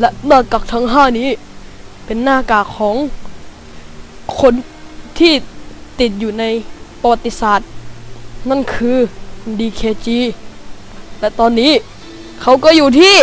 และหน้ากากทั้งห้านี้ เป็นหน้ากากของคนที่ติดอยู่ในประวัติศาสตร์ นั่นคือ DKG และตอนนี้เขาก็อยู่ที่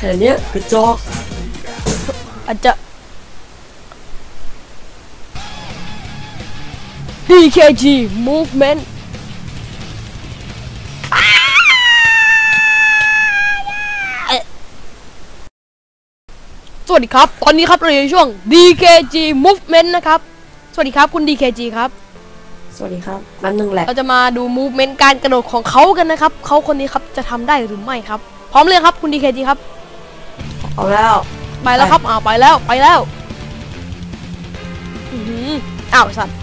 แค่เนี้ยกระจอกอาจจะ DKG Movement สวัสดีครับ ตอนนี้ครับเราอยู่ในช่วง DKG Movement นะครับ สวัสดีครับคุณ DKG ครับ สวัสดีครับมันหนึ่งแหละ เราจะมาดู movement การกระโดดของเขากันนะครับ เขาคนนี้ครับจะทำได้หรือไม่ครับ พร้อมเลยงครับคุณ DKG ครับ เอาแล้วไปแล้วครับอ้าวไปแล้วไปแล้วอื้อหืออ้าวไอ้สัตว์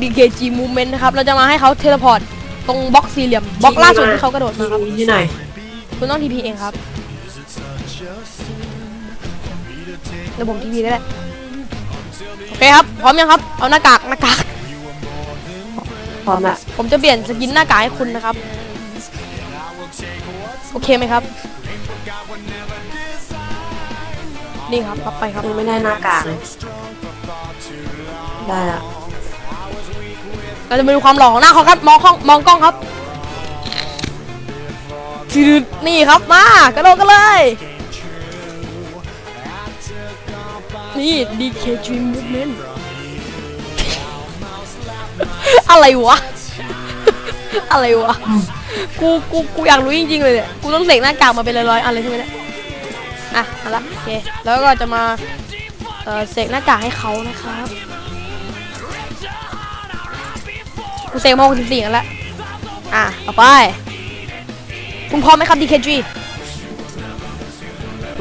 DKG movement นะครับ เราจะมาให้เขาเทเลพอร์ตตรงบล็อกสี่เหลี่ยมบล็อกล่าสุดที่เขากระโดดมาครับที่ไหนคุณต้องทีพีเองครับเดี๋ยวผมทีพีได้แหละโอเคครับ พร้อมยังครับ เอาหน้ากากหน้ากากพร้อมละผมจะเปลี่ยนสกินหน้ากากให้คุณนะครับ โอเคไหมครับ นี่ครับรับไปครับยังไม่ได้หน้ากากเลยได้ละเราจะมาดูความหล่อของหน้าเขาครับมองกล้องมองกล้องครับจืดนี่ครับมากระโดดกันเลยนี่ DKG Movement อะไรวะ อะไรวะ กูกูกูอยากรู้จริงๆเลยเนี่ยกูต้องเสกหน้ากากมาเป็นร้อยๆอันเลยใช่ไหมเนี่ยอะเอาละโอเคแล้วก็จะมาเอ่อเสกหน้ากากให้เขานะครับกูเซฟมา64กันแล้วอะต่อไปคุณพร้อมไหมครับ DKG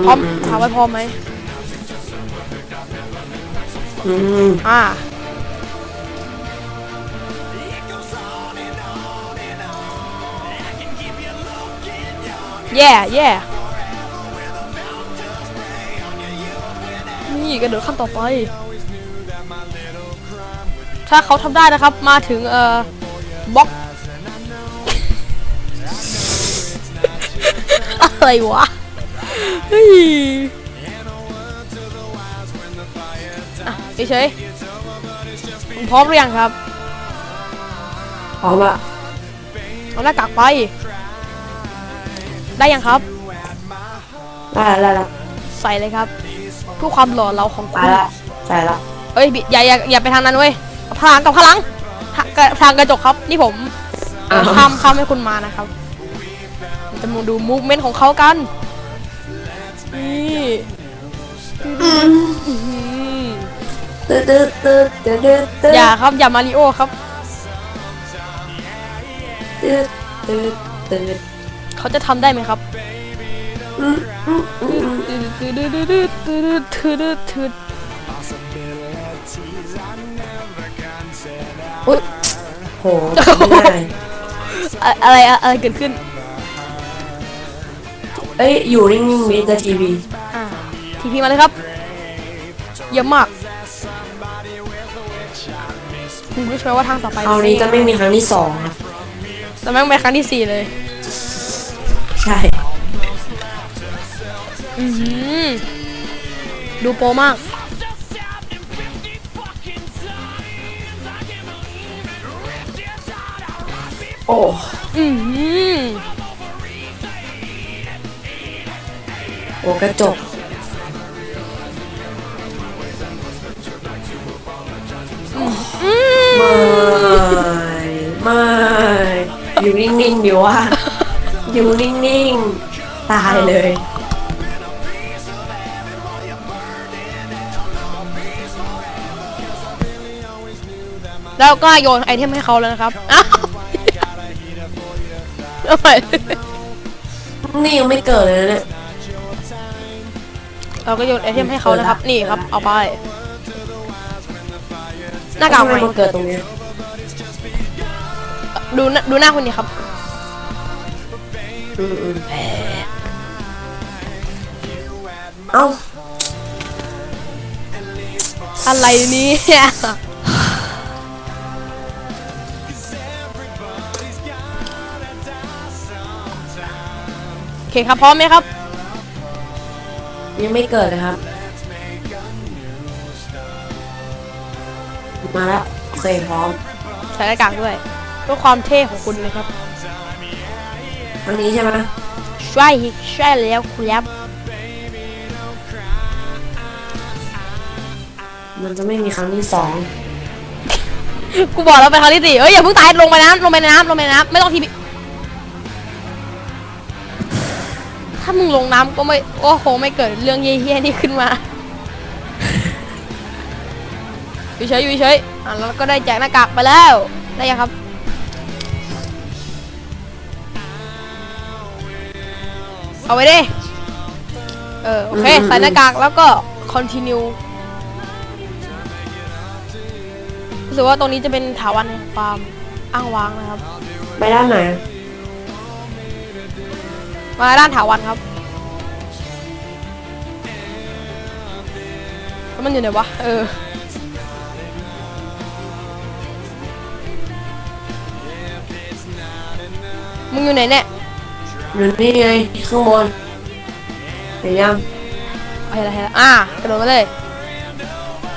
พร้อมถามว่าพร้อมไหมอืมอ่า แย่แย่นี่กระโดดขั้นต่อไป ถ้าเขาทำได้นะครับ มาถึงเอ่อบล็อก อะไรวะเฮ้ยอะเฉยๆคุณพร้อมหรือยังครับ พร้อมละเอาหน้ากากไป ได้ยังครับ ได้ละได้ละใส่เลยครับเพื่อความหล่อเหลาของไปคุณละใส่ละเอ้ยบิอย่าอย่าอย่าไปทางนั้นเว้ยเอาพลังกับพลังทางกระทางกระจกครับ นี่ผมเอ่อข้ามข้ามให้คุณมานะครับเราจะมาดูมูฟเมนต์ของเขากัน นี่อื้อหือตืดตืดตืดตืดตืดตืดอย่าครับอย่ามาริโอครับตืดตืดตืด เขาจะทำได้ไหมครับอืมอืมอืมอืมตืดตืดตืดตืดตืดตืดตืดอุ้ยโหไม่ได้อะอะไรอะอะไรเกิดขึ้น เอ้ย อยู่นิ่งๆมีแต่ทีวีอ่าทีพีมาเลยครับ เยอะมากคุณรู้ใช่ไหมว่าทางต่อไปคราวนี้จะไม่มีครั้งที่สองนะแต่แม่งเป็นครั้งที่สี่เลย ใช่อือหือดูโปรมาก โอ้อือหือโอ้กระจกอืมไม่ ไม่ อยู่นิ่งๆเดี๋ยวว่า อยู่นิ่งๆ ตายเลย แล้วก็โยนไอเทมให้เขาแล้วนะครับ อ้าวเอาไปนี่ยังไม่เกิดเลยเนี่ยเราก็โยนไอเทมให้เขานะครับ นี่ครับ เอาไป หน้ากากทำใหไมม่มันเกิดตรงเนี้ยดูหน้าดูหน้าคนนี้ครับอืมอืม เอ้าอะไรเนี่ยโอเคครับพร้อมไหมครับ ยังไม่เกิดเลยครับ มาแล้ว โอเคพร้อม ใส่หน้ากากด้วยเพื่อความเท่ของคุณนะครับทางนี้ใช่ไหมใช่ใช่แล้วครับมันจะไม่มีครั้งที่สองกูบอกแล้วไปครั้งที่สี่เอ้ยอย่าเพิ่งตายลงไปน้ำลงไปในน้ำลงไปในน้ำไม่ต้องทีบีถ้ามึงลงน้ำก็ไม่ก็คงไม่เกิดเรื่องเยี่ยๆนี่ขึ้นมาอยู่เฉยอยู่เฉยอะแล้วก็ได้แจกหน้ากากไปแล้วได้ยังครับ เอาไว้ดิเออโอเคอืมใส่หน้ากากแล้วก็ continue รู้สึกว่าตรงนี้จะเป็นถาวันแห่งความอ้างว้างนะครับ ไปด้านไหน มาด้านถาวันครับแล้วมันอยู่ไหนวะ เออ มึงอยู่ไหนเนี่ย อยู่นี่ไงข้างบนเห็นยังเห็นแล้วเห็นแล้วอ่ากระโดดมาเลย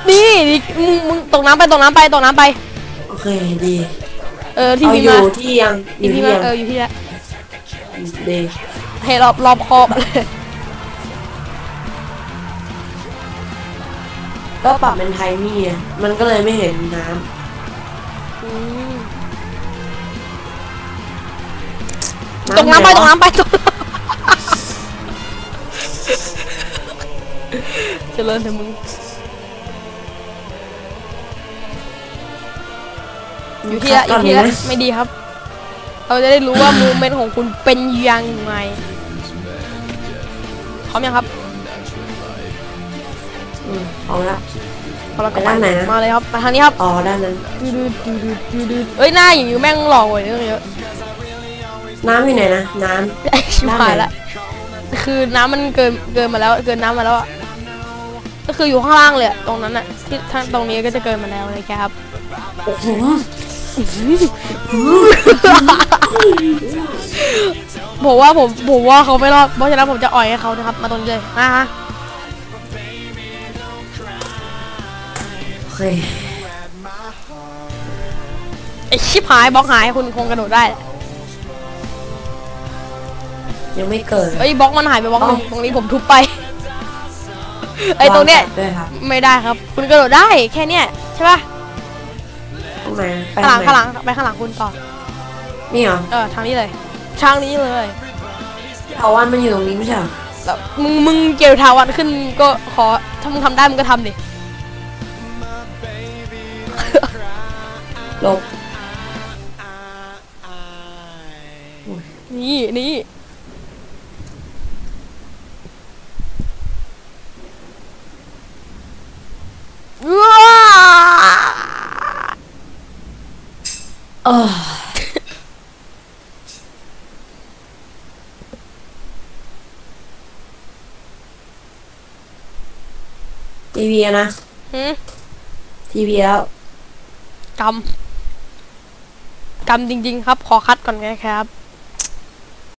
นี่นี่มึงมึงตกน้ำไปตกน้ำไปตกน้ำไป โอเคดีเออที่เอาพี่อมายู่ที่ยังอที่ยู่พี่ที่มายังเอออยู่ที่ละดีให้รอบรอบคอบเลยก็ปรับเป็นไทมี่ไงมันก็เลยไม่เห็นน้อืม ตกน้ำไปเหตรกอน้ำไปตกเจริญเถอะมึงอยู่ที่ละอยู่ที่ละไม่ดีครับ เราจะได้รู้ว่ามูเมนต์ของคุณเป็นยังไงพร้อมยังครับอืมเอาละพอเราไปด้านไหนนะมาเลยครับมาทางนี้ครับอ๋อด้านนั้นดูดูดูดูดูดูเอ้ยหน้าอย่างนี้แม่งหลอกกว่าเยอะเยอะ น้ำอยู่ไหนนะน้ชิบหายละคือน้ำมันเกินเกินมาแล้วเกินน้ำมาแล้วอะก็คืออยู่ข้างล่างเลยอะตรงนั้นอะที่ทางตรงนี้ก็จะเกินมาแล้วเลยครับำโอ้โหผมว่าผมผมว่าเขาไม่รอดเพราะฉะนั้นผมจะอ่อยให้เขานะครับ มาตรงนี้เลยมาฮะโอเคไอชิบหายบล็อกหายคุณคงกระโดดได้แหละ ยังไม่เกิดเอ้ยบล็อกมันหายไปบล็อกหนึงอ๋อตรงนี้ผมทุบไปไอตรงเนี้ยวาแปดด้วยครับไม่ได้ครับ คุณกระโดดได้แค่เนี้ยใช่ป่ะตรงไหนไปข้างหลังทข้างหลังไปข้างหลังคุณต่อนี่เหรอเออทางนี้เลยทางนี้เลยเอาวันมันอยู่ตรงนี้ไม่ใช่เหรอแล้วมึงมึงเกี่ยวทาวันขึ้นก็ขอถ้ามึงทำได้มึงก็ทำดิลบนี่นี่ ทีวีอะนะหืมทีวีแล้วกำกำจริง ๆ ครับ ขอคัดก่อนนะครับ